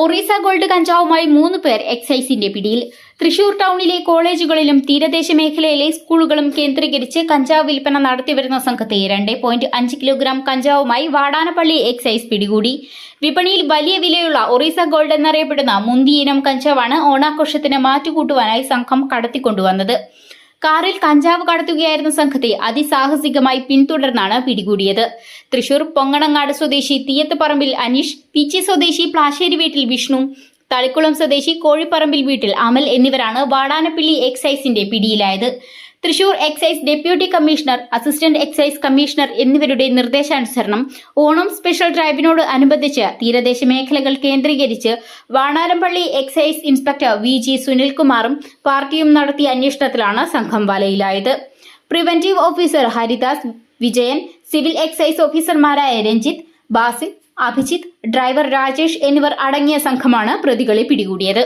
Orissa gold കഞ്ചാവുമായി മൂന്ന് പേർ എക്സൈസിന്റെ പിടിയിൽ. തൃശൂർ ടൗണിലെ കോളേജുകളിലും തീരദേശ മേഖലയിലെ സ്കൂളുകളും കേന്ദ്രീകരിച്ച് കഞ്ചാവ് വിൽപ്പന നടത്തിവരുന്ന സംഘത്തെ രണ്ട് പോയിന്റ് അഞ്ച് കിലോഗ്രാം കഞ്ചാവുമായി വാടാനപ്പള്ളി എക്സൈസ് പിടികൂടി. വിപണിയിൽ വലിയ വിലയുള്ള ഒറീസ ഗോൾഡ് എന്നറിയപ്പെടുന്ന മുന്തിയിനം കഞ്ചാവാണ് ഓണാഘോഷത്തിന് മാറ്റുകൂട്ടുവാനായി സംഘം കടത്തിക്കൊണ്ടുവന്നത്. കാറിൽ കഞ്ചാവ് കടത്തുകയായിരുന്ന സംഘത്തെ അതിസാഹസികമായി പിന്തുടർന്നാണ് പിടികൂടിയത്. തൃശൂർ പൊങ്ങണങ്ങാട് സ്വദേശി തീയത്തുപറമ്പിൽ അനീഷ് പിച്ചി സ്വദേശി പ്ലാശ്ശേരി വീട്ടിൽ വിഷ്ണു തളിക്കുളം സ്വദേശി കോഴിപ്പറമ്പിൽ വീട്ടിൽ അമൽ എന്നിവരാണ് വാടാനപ്പിള്ളി എക്സൈസിന്റെ പിടിയിലായത്. Thrissur excise deputy commissioner assistant excise commissioner എന്നിവരുടെ നിർദ്ദേശാനുസരണം ഓണം സ്പെഷ്യൽ ഡ്രൈവിനോട് അനുബന്ധിച്ച് തീരദേശ മേഖലകൾ കേന്ദ്രീകരിച്ച് Vanarampally excise inspector V G സുനിൽകുമാറും പാർട്ടിയും നടത്തിയ അന്വേഷണത്തിലാണ് സംഘം വലയിലായത്. Preventive officer Haridas Vijayan civil excise ഓഫീസർമാരായ രഞ്ജിത്ത് ബാസിൽ അഭിജിത്ത് ഡ്രൈവർ രാജേഷ് എന്നിവർ അടങ്ങിയ സംഘമാണ് പ്രതികളെ പിടികൂടിയത്.